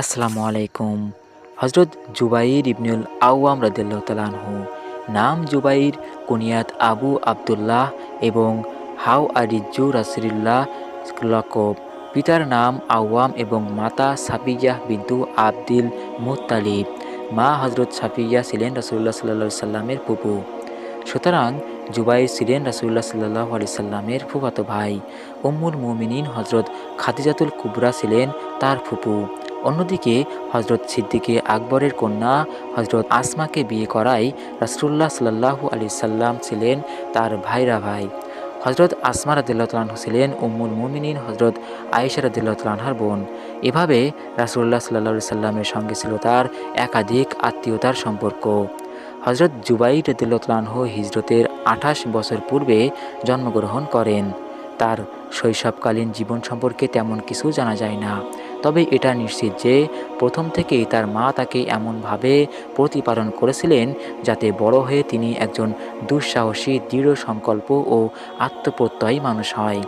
আসসালামু আলাইকুম। হজরত জুবাইর ইবনুল আউয়াম রাদিল্লাহ তালানহু নাম জুবাইর, কুনিয়াত আবু আবদুল্লাহ এবং হাউ আরিজু রাসিল্লাহ লকব। পিতার নাম আওয়াম এবং মাতা সাফিয়াহ বিন্তু আব্দিল মুত্তালিব। মা হজরত সাফিয়া ছিলেন রাসুল্লাহ সাল্লা সাল্লামের ফুপু। সুতরাং জুবাইর ছিলেন রাসুল্লাহ সাল্লাহ আলি সাল্লামের ফুফাতো ভাই। উম্মুল মুমিনিন হজরত খাদিজাতুল কুবরা ছিলেন তার ফুপু। অন্যদিকে হজরত সিদ্দিকে আকবরের কন্যা হজরত আসমাকে বিয়ে করায় রাসুল্লাহ সাল্লাহু আলি সাল্লাম ছিলেন তার ভাইরা ভাই। হজরত আসমা রাদিল্লাহতালাহু ছিলেন উম্মুল মুমিনিন হজরত আয়েশা রাদিল্লাহতালাহার বোন। এভাবে রাসুল্লাহ সাল্লাহ সাল্লামের সঙ্গে ছিল তার একাধিক আত্মীয়তার সম্পর্ক। হজরত জুবাই রদিল্লাহ হিজরতের আঠাশ বছর পূর্বে জন্মগ্রহণ করেন। তার শৈশবকালীন জীবন সম্পর্কে তেমন কিছু জানা যায় না। তবে এটা নিশ্চিত যে প্রথম থেকেই তার মা তাকে এমনভাবে প্রতিপালন করেছিলেন যাতে বড় হয়ে তিনি একজন দুঃসাহসী, দৃঢ় সংকল্প ও আত্মপ্রত্যয়ী মানুষ হয়।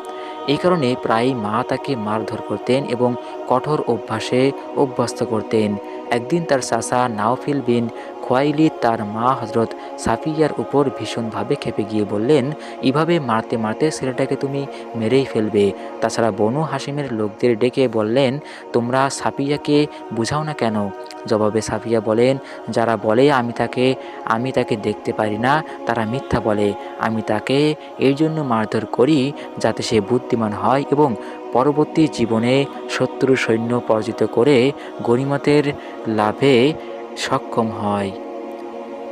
এই কারণে প্রায়ই মা তাকে মারধর করতেন এবং কঠোর অভ্যাসে অভ্যস্ত করতেন। একদিন তার চাচা নাওফিল বিন খোয়াইলি তার মা হজরত সাফিয়ার উপর ভীষণভাবে খেপে গিয়ে বললেন, এভাবে মারতে মারতে ছেলেটাকে তুমি মেরেই ফেলবে। তাছাড়া বনু হাসিমের লোকদের ডেকে বললেন, তোমরা সাফিয়াকে বুঝাও না কেন? জবাবে সাফিয়া বলেন, যারা বলে আমি তাকে আমি তাকে দেখতে পারি না, তারা মিথ্যা বলে। আমি তাকে এই জন্য মারধর করি যাতে সে বুদ্ধিমান হয় এবং পরবর্তী জীবনে শত্রু সৈন্য পরাজিত করে গরিমতের লাভে সক্ষম হয়।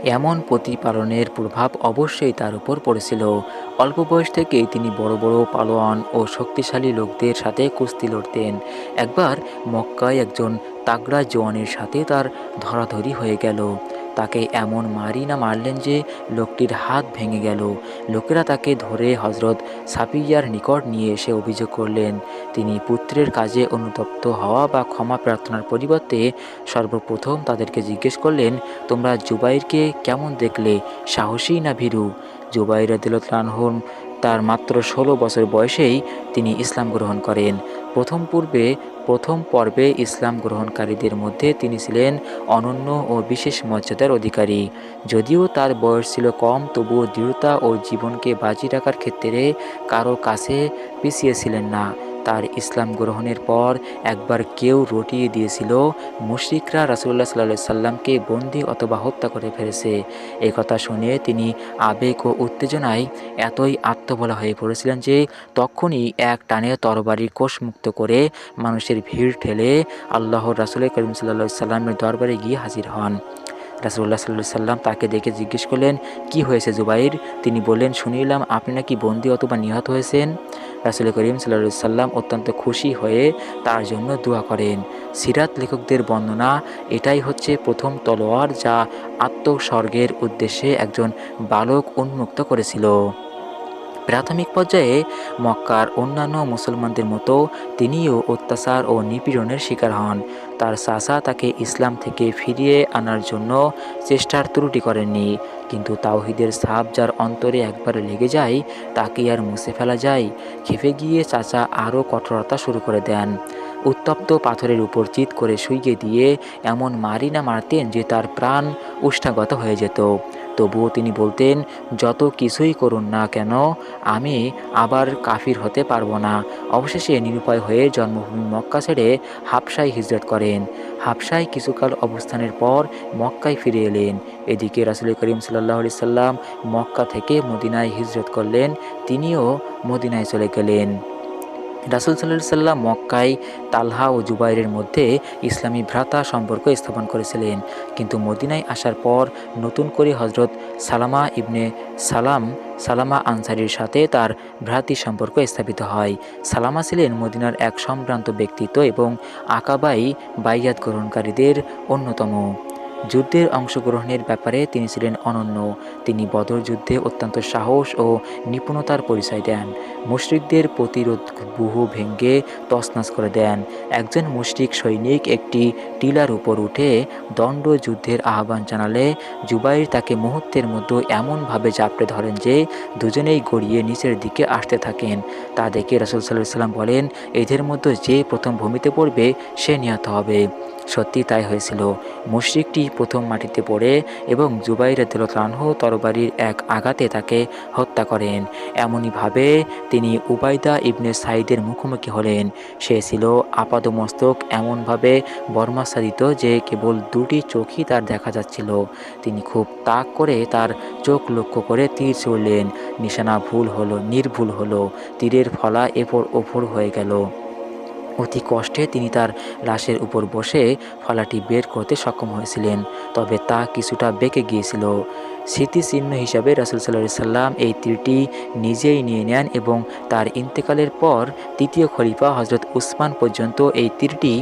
এমন প্রতিপালনের প্রভাব অবশ্যই তার উপর পড়েছিল। অল্প বয়স থেকেই তিনি বড় বড় পালোয়ান ও শক্তিশালী লোকদের সাথে কুস্তি লড়তেন। একবার মক্কায় একজন তাগড়া জওয়ানের সাথে তার ধরাধরি হয়ে গেল। তাকে এমন মারি না মারলেন যে লোকটির হাত ভেঙে গেল। লোকেরা তাকে ধরে হজরত সাফিয়ার নিকট নিয়ে এসে অভিযোগ করলেন, তিনি পুত্রের কাজে অনুতপ্ত হওয়া বা ক্ষমা প্রার্থনার পরিবর্তে সর্বপ্রথম তাদেরকে জিজ্ঞেস করলেন, তোমরা জুবাইরকে কেমন দেখলে? সাহসী না ভীরু? জুবাইর আদিলতানহম তার মাত্র ষোলো বছর বয়সেই তিনি ইসলাম গ্রহণ করেন। প্রথম পূর্বে প্রথম পর্বে ইসলাম গ্রহণকারীদের মধ্যে তিনি ছিলেন অনন্য ও বিশেষ মর্যাদার অধিকারী। যদিও তার বয়স ছিল কম, তবুও দৃঢ়তা ও জীবনকে বাজি রাখার ক্ষেত্রে কারও কাছে পিছিয়েছিলেন না। তার ইসলাম গ্রহণের পর একবার কেউ রটিয়ে দিয়েছিল, মুশরিকরা রাসুল্লাহ সাল্লাহ সাল্লামকে বন্দি অথবা হত্যা করে ফেলেছে। এই কথা শুনে তিনি আবেগ ও উত্তেজনায় এতই আত্মবলা হয়ে পড়েছিলেন যে তখনই এক টানে তরবারি কোষমুক্ত করে মানুষের ভিড় ঠেলে আল্লাহর রাসুল করিম সাল্লা সাল্লামের দরবারে গিয়ে হাজির হন। রাসুল্লাহ সাল্লু সাল্লাম তাকে দেখে জিজ্ঞেস করলেন, কি হয়েছে জুবাইর? তিনি বললেন, শুনিলাম আপনি নাকি বন্দি অথবা নিহত হয়েছেন। রাসুল করিম সাল্লা সাল্লাম অত্যন্ত খুশি হয়ে তার জন্য দোয়া করেন। সিরাত লেখকদের বর্ণনা, এটাই হচ্ছে প্রথম তলোয়ার যা আত্মস্বর্গের উদ্দেশ্যে একজন বালক উন্মুক্ত করেছিল। প্রাথমিক পর্যায়ে মক্কার অন্যান্য মুসলমানদের মতো তিনিও অত্যাচার ও নিপীড়নের শিকার হন। তার চাষা তাকে ইসলাম থেকে ফিরিয়ে আনার জন্য চেষ্টার ত্রুটি করেননি। কিন্তু তাওহিদের সাপ যার অন্তরে একবার লেগে যায় তাকে আর মুছে ফেলা যায়। খেপে গিয়ে চাচা আরও কঠোরতা শুরু করে দেন। উত্তপ্ত পাথরের উপর চিত করে শুইয়ে দিয়ে এমন মারি না মারতেন যে তার প্রাণ উষ্ঠাগত হয়ে যেত। তবুও তিনি বলতেন, যত কিছুই করুন না কেন, আমি আবার কাফির হতে পারব না। অবশেষে নিরুপায় হয়ে জন্মভূমি মক্কা ছেড়ে হাফসায় হিজরত করেন। হাফসায় কিছুকাল অবস্থানের পর মক্কায় ফিরে এলেন। এদিকে রাসুল করিম সাল্লাহ সাল্লাম মক্কা থেকে মদিনায় হিজরত করলেন, তিনিও মদিনায় চলে গেলেন। রাসুল সাল্লাহ মক্কায় তালহা ও জুবাইরের মধ্যে ইসলামী ভ্রাতা সম্পর্ক স্থাপন করেছিলেন। কিন্তু মদিনায় আসার পর নতুন করে হজরত সালামা ইবনে সালাম, সালামা আনসারির সাথে তার ভ্রাতৃ সম্পর্ক স্থাপিত হয়। সালামা ছিলেন মদিনার এক সম্ভ্রান্ত ব্যক্তিত্ব এবং আকাবাই বাইয়াত গ্রহণকারীদের অন্যতম। যুদ্ধের অংশগ্রহণের ব্যাপারে তিনি ছিলেন অনন্য। তিনি বদর যুদ্ধে অত্যন্ত সাহস ও নিপুণতার পরিচয় দেন। মুশরিকদের প্রতিরোধ বুহু ভেঙ্গে তছনাছ করে দেন। একজন মুশরিক সৈনিক একটি টিলার উপর উঠে দণ্ড যুদ্ধের আহ্বান জানালে জুবাইর তাকে মুহূর্তের মধ্যে এমনভাবে চাপড়ে ধরেন যে দুজনেই গড়িয়ে নিচের দিকে আসতে থাকেন। তা দেখে রাসুল সাল্লাহ সাল্লাম বলেন, এদের মধ্যে যে প্রথম ভূমিতে পড়বে সে নিহত হবে। সত্যি তাই হয়েছিল। মুশরিকটি প্রথম মাটিতে পড়ে এবং জুবাইর রাহু তরবারির এক আঘাতে তাকে হত্যা করেন। এমনইভাবে তিনি উবাইদা ইবনে সাইদের মুখোমুখি হলেন। সে ছিল আপাদমস্তক, এমনভাবে বর্মাচ্ছাদিত যে কেবল দুটি চোখই তার দেখা যাচ্ছিল। তিনি খুব তাক করে তার চোখ লক্ষ্য করে তীর চড়লেন নিশানা ভুল হলো, নির্ভুল হলো। তীরের ফলা এপর ওপর হয়ে গেল। অতি কষ্টে তিনি তার লাশের উপর বসে ফলাটি বের করতে সক্ষম হয়েছিলেন, তবে তা কিছুটা বেঁকে গিয়েছিল। স্মৃতিচিহ্ন হিসাবে রাসুল সাল্লাহ সাল্লাম এই তীরটি নিজেই নিয়ে নেন এবং তার ইন্তেকালের পর তৃতীয় খলিফা হজরত উসমান পর্যন্ত এই তীরটি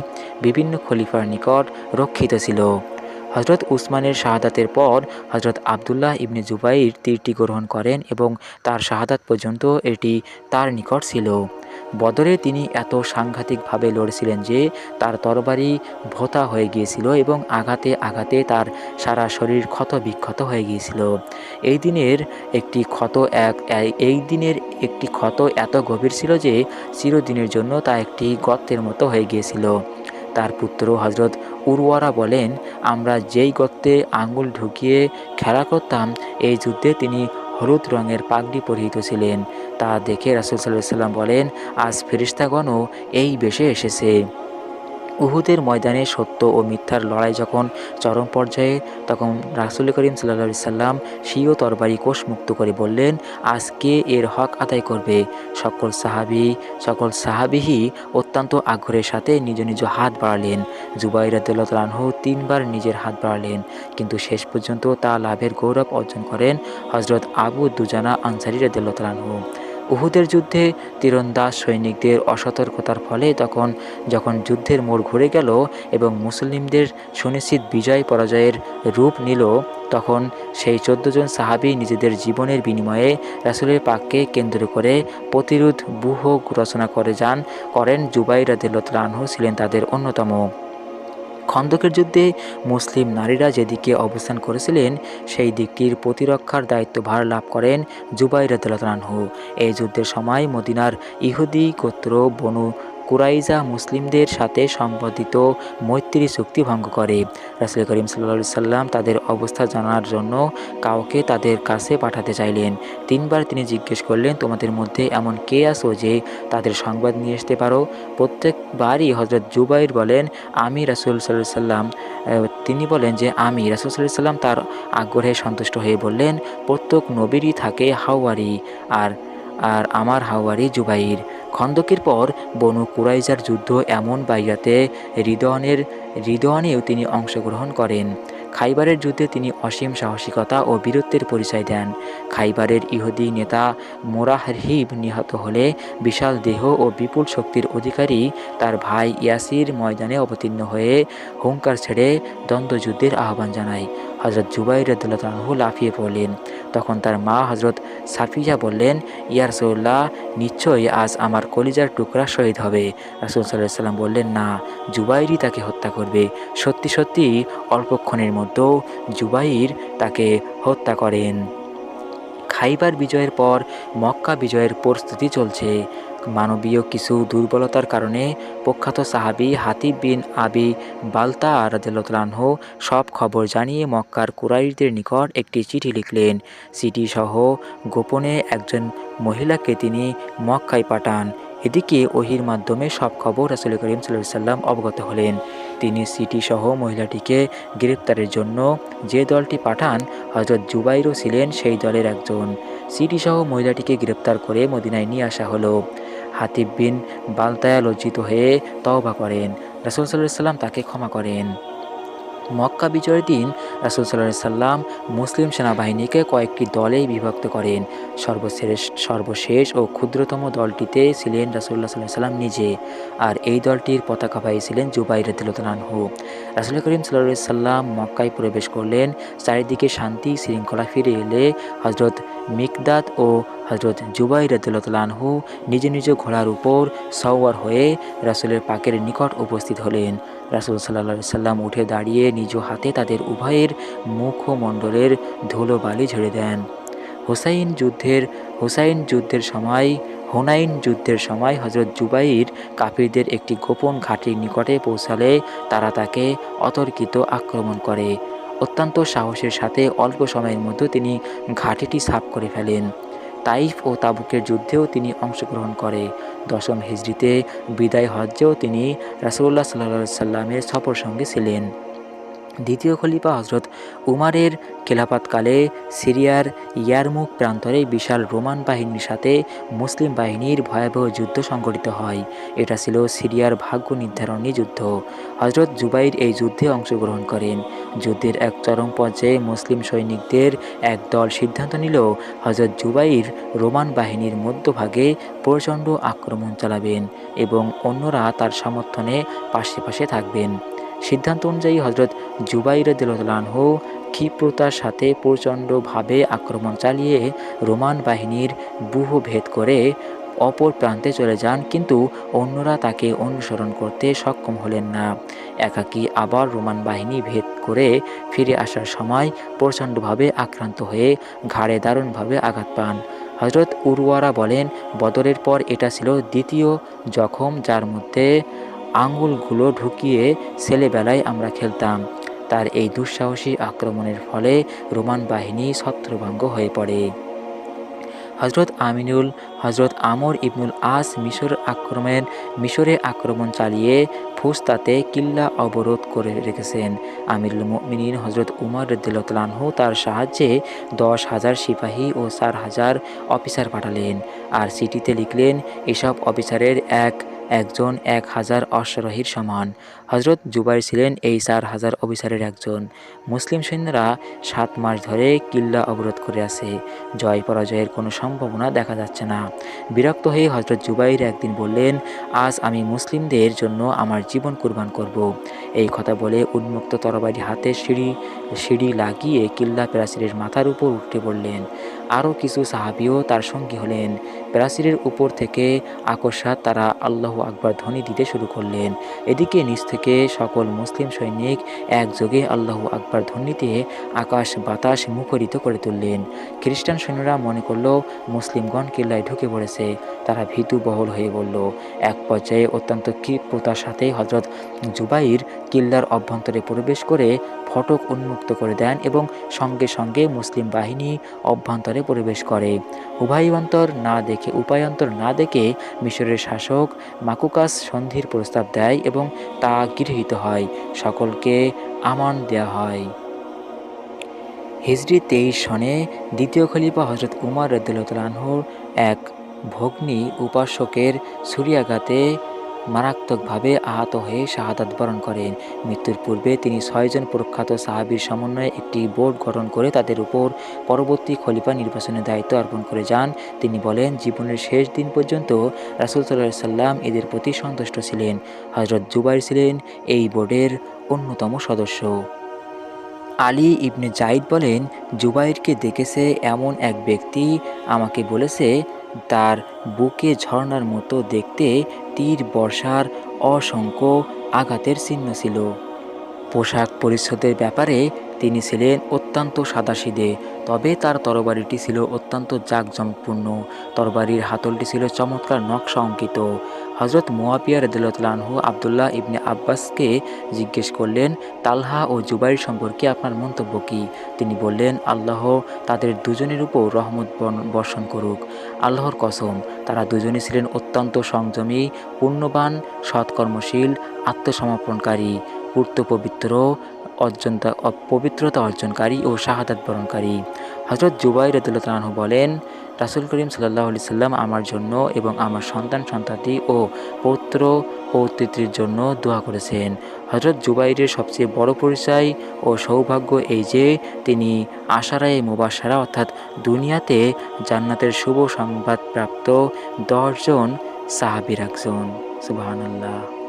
বিভিন্ন খলিফার নিকট রক্ষিত ছিল। হজরত উসমানের শাহাদাতের পর হজরত আবদুল্লাহ ইবনে জুবাইর তীরটি গ্রহণ করেন এবং তার শাহাদাত পর্যন্ত এটি তার নিকট ছিল। বদরে তিনি এত সাংঘাতিকভাবে লড়েছিলেন যে তার তরবারি ভোতা হয়ে গিয়েছিল এবং আঘাতে আঘাতে তার সারা শরীর ক্ষত বিক্ষত হয়ে গিয়েছিল। এই দিনের একটি ক্ষত এক, এই দিনের একটি ক্ষত এত গভীর ছিল যে চিরদিনের জন্য তা একটি গর্তের মতো হয়ে গিয়েছিল। তার পুত্র হজরত উরওয়ারা বলেন, আমরা যেই গর্তে আঙ্গুল ঢুকিয়ে খেলা করতাম, এই যুদ্ধে তিনি হলুদ রঙের পাগড়ি পরিহিত ছিলেন। তা দেখে রাসুল সাল্লাহ সাল্লাম বলেন, আজ ফেরিস্তাগণও এই বেশে এসেছে। উহুদের ময়দানে সত্য ও মিথ্যার লড়াই যখন চরম পর্যায়ে, তখন রাসুল করিম সাল্লা সাল্লাম স্বীয় তরবারি কোষ মুক্ত করে বললেন, আজকে এর হক আদায় করবে। সকল সাহাবি, সকল সাহাবিহি অত্যন্ত আগ্রহের সাথে নিজ নিজ হাত বাড়ালেন। জুবাই রাহু তিনবার নিজের হাত বাড়ালেন, কিন্তু শেষ পর্যন্ত তা লাভের গৌরব অর্জন করেন হজরত আবু দুজানা আনসারি রাহু উহুদের যুদ্ধে তীরন্দাজ সৈনিকদের অসতর্কতার ফলে তখন যখন যুদ্ধের মোড় ঘুরে গেল এবং মুসলিমদের সুনিশ্চিত বিজয় পরাজয়ের রূপ নিল, তখন সেই চোদ্দ জন সাহাবি নিজেদের জীবনের বিনিময়ে রাসুলের পাককে কেন্দ্র করে প্রতিরোধ বুহ রচনা করে যান, করেন জুবাই রাদিল্লাহু ছিলেন তাদের অন্যতম। খন্দকের যুদ্ধে মুসলিম নারীরা যেদিকে অবস্থান করেছিলেন, সেই দিকটির প্রতিরক্ষার দায়িত্ব ভার লাভ করেন জুবাই রাহু এই যুদ্ধের সময় মদিনার ইহুদি গোত্র বনু কুরাইজা মুসলিমদের সাথে সম্পাদিত মৈত্রী চুক্তি ভঙ্গ করে। রাসুল করিম সাল্লা সাল্লাম তাদের অবস্থা জানার জন্য কাউকে তাদের কাছে পাঠাতে চাইলেন। তিনবার তিনি জিজ্ঞেস করলেন, তোমাদের মধ্যে এমন কে আসো যে তাদের সংবাদ নিয়ে আসতে পারো? প্রত্যেকবারই হজরত জুবাইর বলেন, আমি রাসুল সাল্লাহ সাল্লাম তিনি বলেন যে, আমি রাসুল সাল্লাহ সাল্লাম তার আগ্রহে সন্তুষ্ট হয়ে বললেন, প্রত্যেক নবীরই থাকে হাওয়ারি, আর আর আমার হাওয়ারি জুবাইর। খন্দকের পর বনু কুরাইজার যুদ্ধ এমন বাইরাতে হৃদয়নের হৃদয়নেও তিনি অংশগ্রহণ করেন। খাইবারের যুদ্ধে তিনি অসীম সাহসিকতা ও বীরত্বের পরিচয় দেন। খাইবারের ইহুদি নেতা মোরাহরিব নিহত হলে বিশাল দেহ ও বিপুল শক্তির অধিকারী তার ভাই ইয়াসির ময়দানে অবতীর্ণ হয়ে হুঙ্কার ছেড়ে দ্বন্দ্বযুদ্ধের আহ্বান জানায়। হজরত জুবাই রদুল্লাহু লাফিয়ে পড়লেন। তখন তার মা হজরত সাফিজা বললেন ইয়ারসৌল্লাহ নিশ্চয়ই আজ আমার কলিজার টুকরা শহীদ হবে। রাসুল সাল্লাহ সাল্লাম বললেন, না, জুবাইরই তাকে হত্যা করবে। সত্যি সত্যি অল্পক্ষণের মধ্যেও জুবাইর তাকে হত্যা করেন। খাইবার বিজয়ের পর মক্কা বিজয়ের প্রস্তুতি চলছে। মানবীয় কিছু দুর্বলতার কারণে প্রখ্যাত সাহাবি হাতিব বিন আবি বালতা রাজু সব খবর জানিয়ে মক্কার কুরাইশদের নিকট একটি চিঠি লিখলেন। চিঠি সহ গোপনে একজন মহিলাকে তিনি মক্কায় পাঠান। এদিকে ওহির মাধ্যমে সব খবর রাসুল করিম সাল্লাম অবগত হলেন। তিনি সিটি সহ মহিলাটিকে গ্রেপ্তারের জন্য যে দলটি পাঠান হজরত জুবাইরও ছিলেন সেই দলের একজন। সিটি সহ মহিলাটিকে গ্রেপ্তার করে মদিনায় নিয়ে আসা হলো। হাতিব বিন বালতায়া লজ্জিত হয়ে তওবা করেন। রাসুল সাল্লাহ সাল্লাম তাকে ক্ষমা করেন। মক্কা বিজয়ের দিন রাসুল সাল্লাহ সাল্লাম মুসলিম সেনাবাহিনীকে কয়েকটি দলেই বিভক্ত করেন। সর্বশেষ সর্বশেষ ও ক্ষুদ্রতম দলটিতে ছিলেন রাসুল্লাহ সাল্লাহ সাল্লাম নিজে আর এই দলটির পতাকা ছিলেন জুবাই রদিলতানহু রাসুল করিম সাল্লাহ সাল্লাম মক্কায় প্রবেশ করলেন, চারিদিকে শান্তি শৃঙ্খলা ফিরে এলে হজরত মিকদাত ও হজরত জুবাই রদুল্লাহু নিজ নিজ ঘোড়ার উপর সওয়ার হয়ে রাসুলের পাকের নিকট উপস্থিত হলেন। রাসুল সাল্লা সাল্লাম উঠে দাঁড়িয়ে নিজ হাতে তাদের উভয়ের মুখমণ্ডলের ধুলো বালি ঝেড়ে দেন। হুসাইন যুদ্ধের হুসাইন যুদ্ধের সময়, হুনাইন যুদ্ধের সময় হজরত জুবাইর কাফিরদের একটি গোপন ঘাঁটির নিকটে পৌঁছালে তারা তাকে অতর্কিত আক্রমণ করে। অত্যন্ত সাহসের সাথে অল্প সময়ের মধ্যে তিনি ঘাটিটি সাফ করে ফেলেন। তাইফ ও তাবুকের যুদ্ধেও তিনি অংশগ্রহণ করে। দশম হিজড়িতে বিদায় হজ্জেও তিনি রাসুল্লাহ সাল্লা সাল্লামের সফর সঙ্গে ছিলেন। দ্বিতীয় খলিফা হজরত উমারের খেলাপাতকালে সিরিয়ার ইয়ারমুখ প্রান্তরে বিশাল রোমান বাহিনীর সাথে মুসলিম বাহিনীর ভয়াবহ যুদ্ধ সংঘটিত হয়। এটা ছিল সিরিয়ার ভাগ্য নির্ধারণী যুদ্ধ। হজরত জুবাইর এই যুদ্ধে অংশগ্রহণ করেন। যুদ্ধের এক চরম পর্যায়ে মুসলিম সৈনিকদের এক দল সিদ্ধান্ত নিল হজরত জুবাইর রোমান বাহিনীর মধ্যভাগে প্রচণ্ড আক্রমণ চালাবেন এবং অন্যরা তার সমর্থনে পাশে পাশে থাকবেন। সিদ্ধান্ত অনুযায়ী হজরত জুবাইর দিলানহ ক্ষিপ্রতার সাথে প্রচণ্ডভাবে আক্রমণ চালিয়ে রোমান বাহিনীর বুহ ভেদ করে অপর প্রান্তে চলে যান, কিন্তু অন্যরা তাকে অনুসরণ করতে সক্ষম হলেন না। একাকী আবার রোমান বাহিনী ভেদ করে ফিরে আসার সময় প্রচণ্ডভাবে আক্রান্ত হয়ে ঘাড়ে দারুণভাবে আঘাত পান। হজরত উরুয়ারা বলেন, বদরের পর এটা ছিল দ্বিতীয় জখম, যার মধ্যে আঙ্গুলগুলো ঢুকিয়ে ছেলেবেলায় আমরা খেলতাম। তার এই দুঃসাহসী আক্রমণের ফলে রোমান বাহিনী ছত্রভঙ্গ হয়ে পড়ে। হজরত আমিনুল হজরত আমর ইবনুল আস মিশর আক্রমণের, মিশরে আক্রমণ চালিয়ে ফুস্তাতে কিল্লা অবরোধ করে রেখেছেন। আমিরুল মিনীর হজরত উমর রদ্দুল্লাহু তার সাহায্যে দশ হাজার সিপাহী ও চার হাজার অফিসার পাঠালেন। আর সিটিতে লিখলেন, এসব অফিসারের এক একজন এক হাজার অশ্বারোহীর সমান। হজরত জুবাইর ছিলেন এই চার হাজার অফিসারের একজন। মুসলিম সৈন্যরা সাত মাস ধরে কিল্লা অবরোধ করে আছে। জয় পরাজয়ের কোনো সম্ভাবনা দেখা যাচ্ছে না। বিরক্ত হয়ে হজরত জুবাইর একদিন বললেন, আজ আমি মুসলিমদের জন্য আমার জীবন কুরবান করব। এই কথা বলে উন্মুক্ত তরবারি হাতে সিঁড়ি সিঁড়ি লাগিয়ে কিল্লা প্রাচীরের মাথার উপর উঠে পড়লেন। আরও কিছু সাহাবিও তার সঙ্গী হলেন। প্রাচীরের উপর থেকে আকস্মাত তারা আল্লাহ আকবর ধ্বনি দিতে শুরু করলেন। এদিকে নিচ থেকে সকল মুসলিম সৈনিক একযোগে আল্লাহ আকবর ধ্বনিতে আকাশ বাতাস মুখরিত করে তুললেন। খ্রিস্টান সৈন্যরা মনে করল, মুসলিমগণ কিল্লায় ঢুকে পড়েছে। তারা ভীতু বহল হয়ে বলল, এক পর্যায়ে অত্যন্ত ক্ষিপ্রতার সাথে হজরত জুবাইর কিল্লার অভ্যন্তরে প্রবেশ করে ফটক উন্মুক্ত করে দেন এবং সঙ্গে সঙ্গে মুসলিম বাহিনী অভ্যন্তরে প্রবেশ করে। উভয়ন্তর না দেখে উপায়ন্তর না দেখে মিশরের শাসক মাকুকাস সন্ধির প্রস্তাব দেয় এবং তা গৃহীত হয়। সকলকে আমান দেয়া হয়। হিজরি তেইশ সনে দ্বিতীয় খলিফা হজরত উমার রদুল্লাহর এক ভগ্নী উপাসকের ছুরিয়াঘাতে মারাত্মকভাবে আহত হয়ে শাহাদাত বরণ করেন। মৃত্যুর পূর্বে তিনি ছয়জন প্রখ্যাত সাহাবির সমন্বয়ে একটি বোর্ড গঠন করে তাদের উপর পরবর্তী খলিফা নির্বাচনের দায়িত্ব অর্পণ করে যান। তিনি বলেন, জীবনের শেষ দিন পর্যন্ত রাসুল সাল্লাহ সাল্লাম এদের প্রতি সন্তুষ্ট ছিলেন। হজরত জুবাইর ছিলেন এই বোর্ডের অন্যতম সদস্য। আলী ইবনে জাইদ বলেন, জুবাইরকে দেখেছে এমন এক ব্যক্তি, আমাকে বলেছে তার বুকে ঝর্ণার মতো দেখতে তীর, বর্ষার অসংখ্য আঘাতের চিহ্ন ছিল। পোশাক পরিচ্ছদের ব্যাপারে তিনি ছিলেন অত্যন্ত সাদাসিদে তবে তার তরবারিটি ছিল অত্যন্ত জাঁকজমকপূর্ণ। তরবারির হাতলটি ছিল চমৎকার নকশা অঙ্কিত। হজরত মোয়াবিয়া রদুল্লাহু আবদুল্লাহ ইবনে আব্বাসকে জিজ্ঞেস করলেন, তালহা ও জুবাইর সম্পর্কে আপনার মন্তব্য কী? তিনি বললেন, আল্লাহ তাদের দুজনের উপর রহমত বর্ষণ করুক। আল্লাহর কসম, তারা দুজনে ছিলেন অত্যন্ত সংযমী পূর্ণবান সৎকর্মশীল, আত্মসমর্পণকারী পূর্ত পবিত্র অর্জনতা পবিত্রতা অর্জনকারী ও শাহাদাত বরণকারী। হজরত জুবাই রদুল্লাহ বলেন রাসুল করিম সাল্লাহ আলি সাল্লাম আমার জন্য এবং আমার সন্তান, সন্তাতি ও পৌত্র পৌত্রীর জন্য দোয়া করেছেন। হজরত জুবাইরের সবচেয়ে বড় পরিচয় ও সৌভাগ্য এই যে, তিনি আশারায় মুবাসারা অর্থাৎ দুনিয়াতে জান্নাতের শুভ সংবাদপ্রাপ্ত দশজন সাহাবির একজন সুবাহান্লাহ